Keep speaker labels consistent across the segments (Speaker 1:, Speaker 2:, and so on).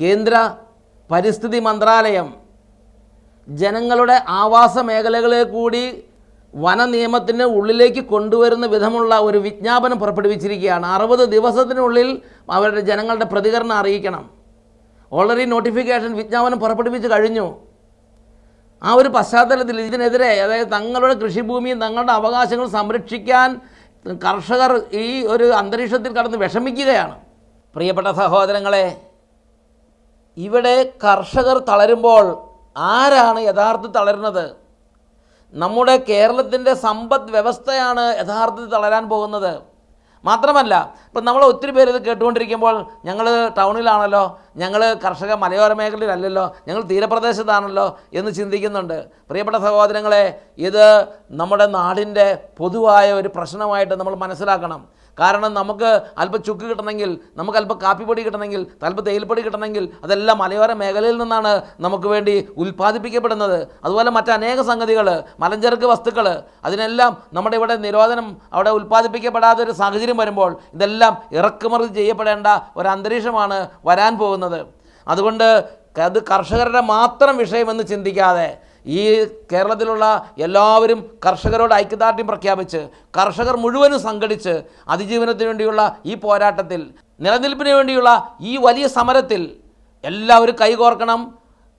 Speaker 1: കേന്ദ്ര പരിസ്ഥിതി മന്ത്രാലയം. ജനങ്ങളുടെ ആവാസ മേഖലകളെ കൂടി വന നിയമത്തിന് ഉള്ളിലേക്ക് കൊണ്ടുവരുന്ന വിധമുള്ള ഒരു വിജ്ഞാപനം പുറപ്പെടുവിച്ചിരിക്കുകയാണ്. അറുപത് ദിവസത്തിനുള്ളിൽ അവരുടെ ജനങ്ങളുടെ പ്രതികരണം അറിയിക്കണം. ഓൾറെഡി നോട്ടിഫിക്കേഷൻ വിജ്ഞാപനം പുറപ്പെടുവിച്ച് കഴിഞ്ഞു. ആ ഒരു പശ്ചാത്തലത്തിൽ ഇതിനെതിരെ അതായത് തങ്ങളുടെ കൃഷിഭൂമിയും തങ്ങളുടെ അവകാശങ്ങൾ സംരക്ഷിക്കാൻ കർഷകർ ഈ ഒരു അന്തരീക്ഷത്തിൽ കടന്ന് വിഷമിക്കുകയാണ്. പ്രിയപ്പെട്ട സഹോദരങ്ങളെ ഇവിടെ കർഷകർ തളരുമ്പോൾ ആരാണ് യഥാർത്ഥത്തിൽ തളരുന്നത്? നമ്മുടെ കേരളത്തിന്റെ സമ്പദ് വ്യവസ്ഥയാണ് യഥാർത്ഥത്തിൽ തളരാൻ പോകുന്നത്. മാത്രമല്ല ഇപ്പം നമ്മൾ ഒത്തിരി പേര് ഇത് കേട്ടുകൊണ്ടിരിക്കുമ്പോൾ ഞങ്ങൾ ടൗണിലാണല്ലോ ഞങ്ങൾ കർഷക മലയോര മേഖലയിലല്ലല്ലോ ഞങ്ങൾ തീരപ്രദേശത്താണല്ലോ എന്ന് ചിന്തിക്കുന്നുണ്ട്. പ്രിയപ്പെട്ട സഹോദരങ്ങളെ ഇത് നമ്മുടെ നാടിന്റെ പൊതുവായ ഒരു പ്രശ്നമായിട്ട് നമ്മൾ മനസ്സിലാക്കണം. കാരണം നമുക്ക് അല്പം ചുക്ക് കിട്ടണമെങ്കിൽ നമുക്ക് അല്പം കാപ്പിപ്പൊടി കിട്ടണമെങ്കിൽ അല്പം തേയിൽപ്പൊടി കിട്ടണമെങ്കിൽ അതെല്ലാം മലയോര മേഖലയിൽ നിന്നാണ് നമുക്ക് വേണ്ടി ഉൽപ്പാദിപ്പിക്കപ്പെടുന്നത്. അതുപോലെ മറ്റനേക സംഗതികൾ മലഞ്ചരക്ക് വസ്തുക്കൾ അതിനെല്ലാം നമ്മുടെ ഇവിടെ നിരോധനം അവിടെ ഉൽപ്പാദിപ്പിക്കപ്പെടാതെ ഒരു സാഹചര്യം വരുമ്പോൾ ഇതെല്ലാം ഇറക്കുമതി ചെയ്യപ്പെടേണ്ട ഒരു അന്തരീക്ഷമാണ് വരാൻ പോകുന്നത്. അതുകൊണ്ട് അത് കർഷകരുടെ മാത്രം വിഷയമെന്ന് ചിന്തിക്കാതെ ഈ കേരളത്തിലുള്ള എല്ലാവരും കർഷകരോട് ഐക്യദാർഢ്യം പ്രഖ്യാപിച്ച് കർഷകർ മുഴുവനും സംഘടിച്ച് അതിജീവനത്തിന് വേണ്ടിയുള്ള ഈ പോരാട്ടത്തിൽ നിലനിൽപ്പിന് വേണ്ടിയുള്ള ഈ വലിയ സമരത്തിൽ എല്ലാവരും കൈകോർക്കണം.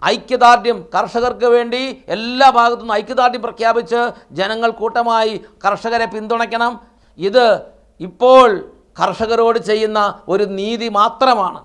Speaker 1: ഐക്യദാർഢ്യം കർഷകർക്ക് വേണ്ടി എല്ലാ ഭാഗത്തുനിന്നും ഐക്യദാർഢ്യം പ്രഖ്യാപിച്ച് ജനങ്ങൾ കൂട്ടമായി കർഷകരെ പിന്തുണയ്ക്കണം. ഇത് ഇപ്പോൾ കർഷകരോട് ചെയ്യുന്ന ഒരു നീതി മാത്രമാണ്.